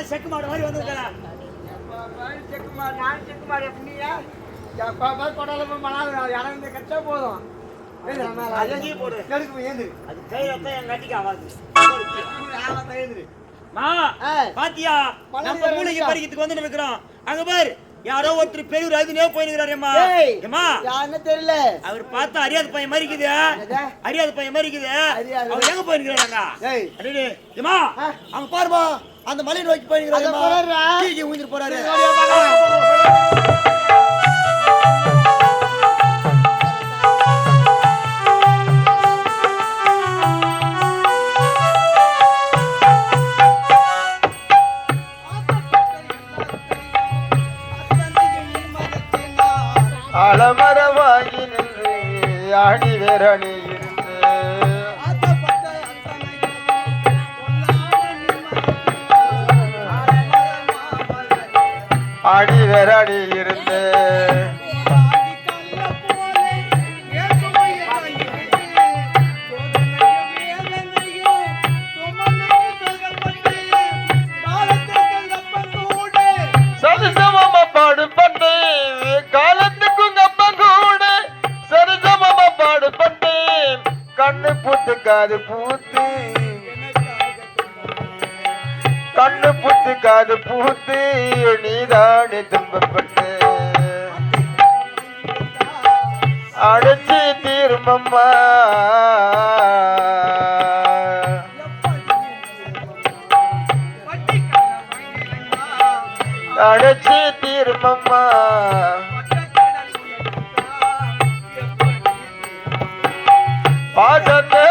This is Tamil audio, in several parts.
நான் செக்கு மாடு மாதிரி வந்திருக்கிறேன் அங்கேயே போடு. அது கையில தான் என் கட்டிக்கு ஆகாது. மா பாத்தியா? மலை நம்ம ஏற மூளைக்கு வேண்டியா? பறிக்கிறதுக்கு வந்து இருக்கிறோம் அங்க பாரு. யாரோ ஒருத்தர் பெரிய அதுனே போயிருக்கிறாரேம்மா. ஏம்மா? யாருன்னு தெரியல. அவர் பார்த்தா அறியாத பையன் மாதிரி இருக்குது? அறியாத பையன் மாதிரி இருக்குது. அவர் எங்க போயிருக்கிறாங்க ஆ. அங்க பாருமா அந்த மலை நோக்கி போயிருக்கிறாரு போறாரா? போறாரு. ஓடியா நின்று ஆடி வேரணி இருந்து. ஆடி வேரணி இருந்து. கண்ணு புத்து காது பூத்து நீதானே துன்பப்பட்டு. அடைச்சி தீர்மம்மா. அடைச்சி தீர்மம்மா. பாசத்தை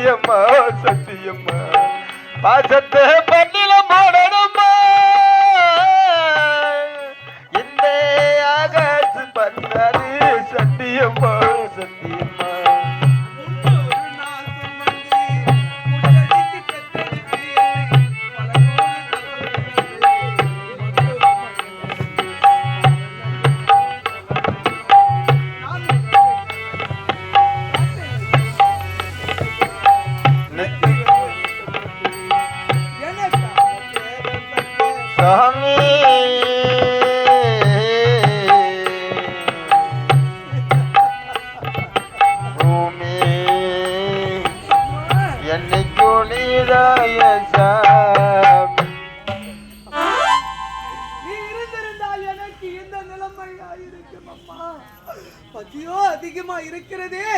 சத்தியம்மா சத்தியம்மா பாசத்தை சாமி பூமி என்னைக்கும் நீதாய சாமி. நீ இருந்திருந்தால் எனக்கு இந்த நிலைமையா இருக்கும் அம்மா. பசியோ அதிகமா இருக்கிறதே.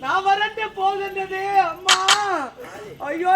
நான் வரட்டு போகின்றதே அம்மா. ஐயோ.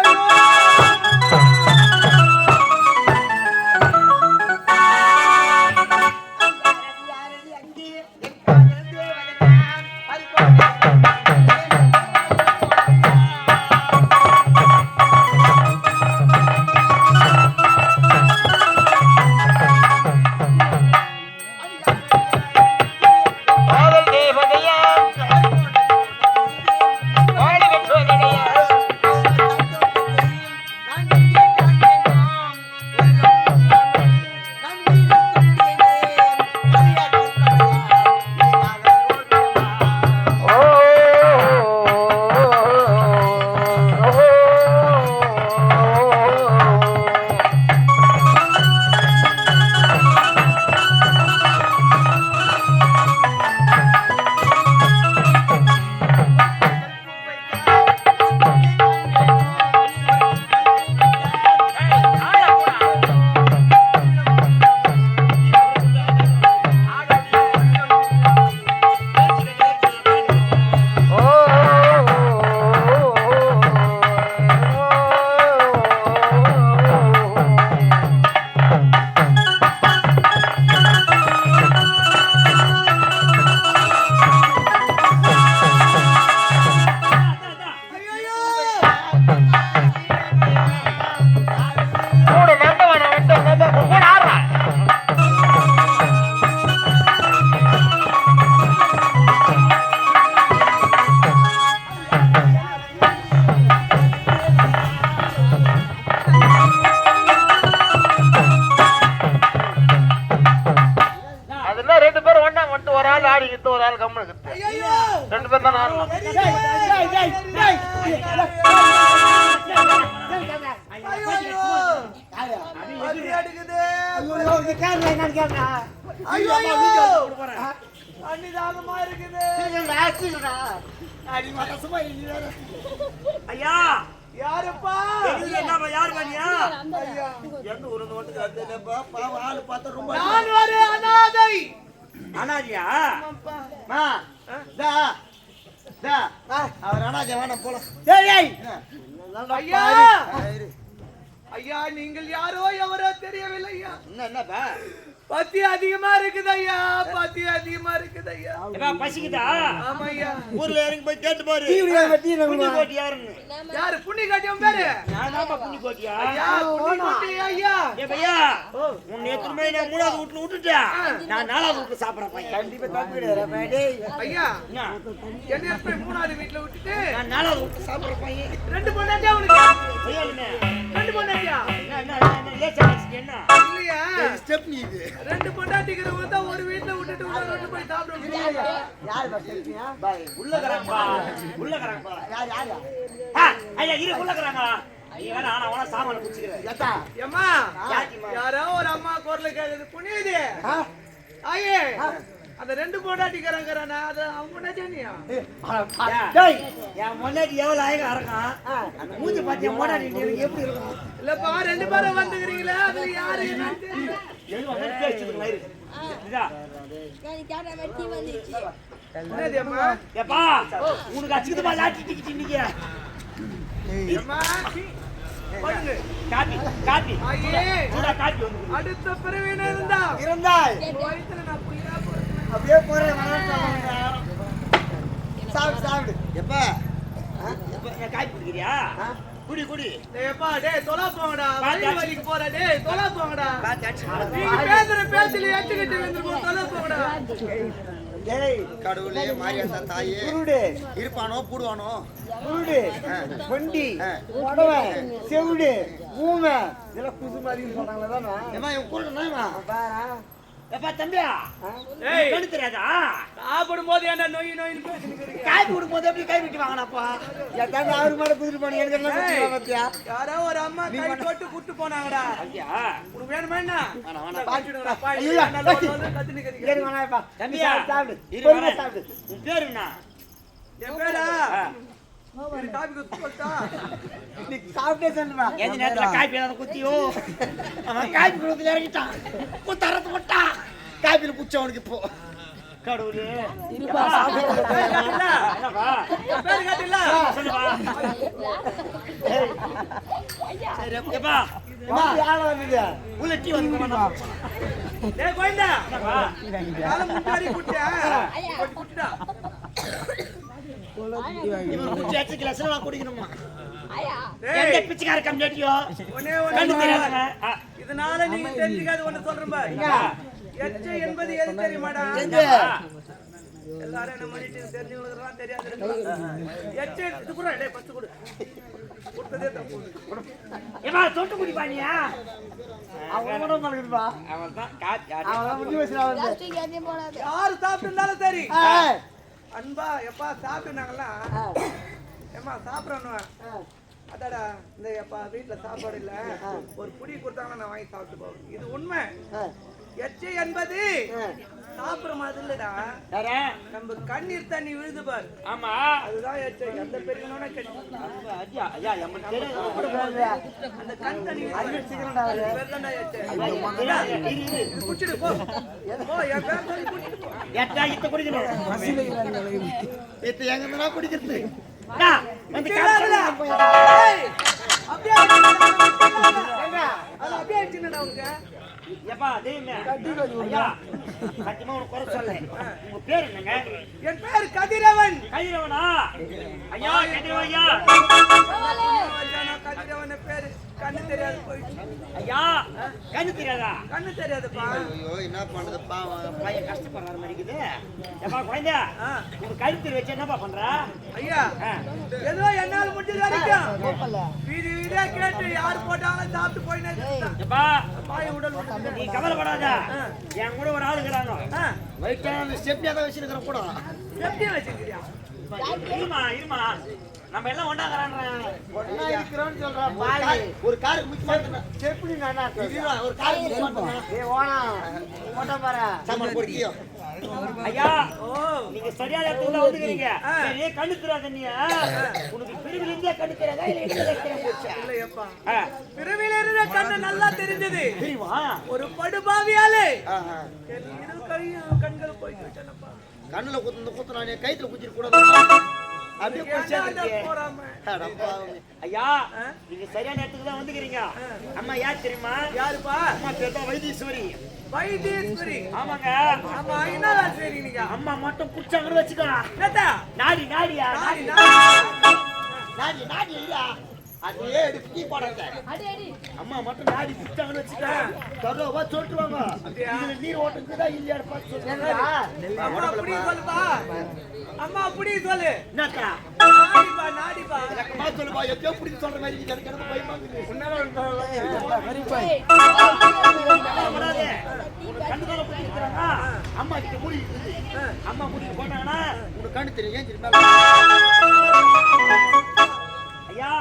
அடிக்குது. ஐயோ அன்னிதாகமா இருக்குது. ஐயா. யாருப்பா? என்னப்பா யார் பண்ணியா ஐயா. எந்த ஊரு நோட்டுக்கு அது இல்லப்பா பாவம் ஆளு பார்த்தா ரொம்ப நான் ஒரு அனாதை. அனாதியா. மா டா டா அவர் அனாதை வேணாம் போலாம். ஐயா! ஐயா நீங்கள் யாரோ எவரோ தெரியவில்லை ஐயா என்ன என்னப்பா? பத்தி அதிகமா இருக்குது ஐயா பத்தி அதிகமா இருக்குது ஐயா எப்பா பசிக்குதா ஆமா ஐயா ஊர்ல இறங்கி போய் கேட்டு பாரு புண்ணி கோட்டி யாருன்னு யாரு புண்ணி காட்டியம் பேரு நான் தான்ப்பா புண்ணி கோட்டியா ஐயா புண்ணி காட்டி ஐயா ஏ பையா உன்னை எத்தனை நான் மூணாவது வீட்டுல விட்டுட்டேன் நான் நாலாவது வீட்டுல சாப்பிடறேன் பையன் கண்டிப்பா தப்பிடுறேன் ஐயா என்ன போய் மூணாவது வீட்டுல விட்டுட்டு நான் நாலாவது வீட்டுல சாப்பிடறேன் பையன் ரெண்டு பொண்ணாட்டியா உனக்கு ரெண்டு பொண்ணாட்டியா என்ன என்ன என்ன இல்லையா ஸ்டெப் நீ இது ரெண்டு பொண்டாட்டிக்கிறவங்க தான் ஒரு வீட்டுல விட்டுட்டு இன்னொரு வீட்டுல போய் சாப்பிடுவாங்க பாய் உள்ள கறாங்கப்பா உள்ள கறாங்கப்பா யார்? யார் ஐயா இரு உள்ள ஏம்மா யாரோ ஒரு அம்மா குரல் கேக்குது. புனியுது ஐயே அந்த ரெண்டு பொண்டாட்டிக்கிறாங்கிறானா அது அவங்க பொண்டாட்டியா டேய். என் முன்னாடி எவ்வளவு அழகா இருக்கான் அந்த மூஞ்சி பார்த்து என் எனக்கு எப்படி இருக்கும்? இல்லப்பா ரெண்டு பேரும் வந்துக்கிறீங்களா? அது யாரு? உனக்கு அச்சுக்குதுப்பா லாட்டி டிக்கெட் இன்னைக்கு? அம்மா. பாருங்க காப்பி காப்பி. ஐயே சூடா காப்பி வந்து அடுத்த பிறவின இருந்தா? இருந்தால் வயித்துல நான் புயிரா போறேன் அப்படியே போறேன் சாப்பிடு சாப்பிடு. எப்பா? எப்பா குடிக்கிறியா? குடி குடி. டேய்ப்பா டேய் தொலா போங்கடா. வயிறு வலிக்கு போறா டேய் தொலா போங்கடா. நீங்க பேசுற பேச்சல எட்டுக்கிட்டு வந்துருக்கோம் தொலா போங்கடா. கடவுளே மாரியாத்தா தாயே. இருப்பானோ கூடுவானோ குருடு. வண்டி. உடவை செவிடு. ஊமை. இதெல்லாம் புது மாதிரி சொல்றாங்களே தானே? ஏமா இவன் கூடுனா எப்பா தம்பியா? கண்ணு தெரியாதா? சாப்பிடும் போது ஏன்டா நோய் பேசிட்டு காய் கொடுக்கும் போது எப்படி கை விட்டு வாங்கினாப்பா? எத்தாண்டு அவரு மேல குதிரை பண்ணி எனக்கு என்ன குதிரை பத்தியா? யாரோ ஒரு அம்மா கை போட்டு கூட்டு போனாங்கடா. ஐயா உனக்கு வேணுமா என்ன? தம்பியா? சாப்பிடு. சாப்பிடு. உன் பேரு என்ன? என் பேரா? காப்பியில் குச்ச அவனுக்கு இப்போ கடவுளே இருப்பா, எப்பா, குடிக்கணுமா? பிச்சைக்கார ஆ, இதனால நீங்க தெரிஞ்சுக்காது ஒண்ணு சொல்றேன் பாரு. எச்சு என்பது எது தெரியுமாடா? எல்லாரும் என்ன பண்ணிட்டு தெரிஞ்சவங்களுக்கு தெரியாது எச்சு இது கூட டேய் பத்து கொடு. கொடுத்ததே தப்பு. ஏம்மா, தொட்டு அவன் தான். அவன் முடிவு யாரு சாப்பிட்டு இருந்தாலும் சரி அன்பா எப்பா சாப்பிட்டுனாங்களா ஏம்மா சாப்பிடணும்? அதாடா இந்த எப்பா வீட்டுல சாப்பாடு இல்ல. ஒரு புடி கொடுத்தாங்கன்னா நான் வாங்கி சாப்பிட்டு போவேன் இது உண்மை. எச்சை என்பது சாப்பிடுற மாதிரி இல்லடா. யாரு? நம்ம கண்ணீர் தண்ணி விழுது பாரு. ஆமா. அதுதான் எச்சை. எந்த பெரியவனோட. அந்த கண் தண்ணி சீக்கிரம்டா அவரு. வெள்ளண்டா எச்சை. ஐயா, எம்மன் தெரியாது. இரு, இரு. இது குடிச்சிடு போ. என் பேர் குடிச்சிட்டு எட்டா, இத்த குடிக்கணும். இப்ப எங்க இருந்தா குடிக்கிறது வந்து அப்படியே அடிச்சுடா. அது அப்படியே அடிச்சுடா உனக்கு எப்பா. ஐயா, சத்தியமா உனக்கு குறை சொல்லல. உங்க பேர் என்னங்க? என் பேர் கதிரவன் கதிரவனா? ஐயா, கதிரவன் ஐயா. ராஜானா கதிரவன் பேரு கண்ணு தெரியாது போயிடுச்சு ஐயா, கண்ணு தெரியாதா? கண்ணு தெரியாதுப்பா. ஐயோ என்ன பண்றது பாவம் பையன் கஷ்டப்படுறாரு மாதிரி இருக்குது. எப்பா, குழந்தை, உங்க கழுத்து வச்சு என்னப்பா பண்ற? ஐயா. ஏதோ என்னால முடிஞ்சது வரைக்கும். வீதி வீதியா கேட்டு யார் போட்டாலும் சாப்பிட்டு போயினே இருக்கேன். எப்பா, பாய உடல். நீ கவலைப்படாத. என் கூட ஒரு ஆள் இருக்கிறாங்க ஆ, வயிற்றான ஸ்டெப்னியா தான் வச்சிருக்கிற கூட. எப்படி வச்சிருக்கிறியா? இருமா இருமா. நம்ம எல்லாம் பாய். ஒரு காருக்கு முக்கிய மாட்டேன் எப்படி நானா ஒரு காருக்கு முக்கிய மாட்டேன் ஏ ஓனா ஓட்ட பாரு. சாமான் பொறுக்கியோ. ஐயா ஓ நீங்க சரியான இடத்துல வந்துக்கிறீங்க. சரி கண்ணு தெரியாத நீ உனக்கு பிரிவில் இருந்தே இல்ல இருந்த கண்ணு நல்லா தெரிஞ்சது. ஒரு படுபாவியாலே. கண்கள் போய் விட்டனப்பா கண்ணுல குத்து குத்து நான் கைத்துல குத்திட்டு கூட அப்படியே அடப்பாவி. ஐயா நீங்க சரியான இடத்துக்கு தான் வந்துக்கிறீங்க அம்மா யார் தெரியுமா? யாருப்பா? அம்மா பேர் தான் வைத்தீஸ்வரி. வைத்தீஸ்வரி. ஆமாங்க. ஆமா என்னடா சரி நீங்க அம்மா மட்டும் குடிச்சாங்கன்னு வச்சுக்கோ. என்னத்தா? நாடி நாடியா? நாடி, நாடி. நாடி. நாடி நாடி இல்லையா அப்படியே எடுத்து டீ போடாத. அம்மா மட்டும் நாடி குடிச்சாங்கன்னு வச்சுக்கோ. தொடர்பா சொல்லிட்டுவாங்க? இதுல நீர் ஓட்டுக்குதா இல்லையா பார்த்து சொல்லுங்க. அம்மா அப்படியே சொல்லுப்பா. அம்மா அப்படியே சொல்லு. என்னக்கா? நாடிப்பா நாடிப்பா. அம்மா சொல்லுப்பா. எப்பயோ பிடிச்சி சொல்ற மாதிரி இருக்கு. எனக்கு எனக்கு பயமா இருக்குது. கண்ணு குத்திருக்கிறாங்க. அம்மா கிட்ட மூடி. அம்மா மூடிட்டு போனாங்கன்னா உனக்கு கண்ணு தெரியும். ஏன் தெரியுமா? ஐயா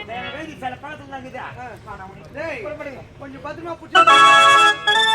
இந்த வேதி சில பழத்துல தான் இருக்குது. கொஞ்சம் பத்திரமா புடிச்சு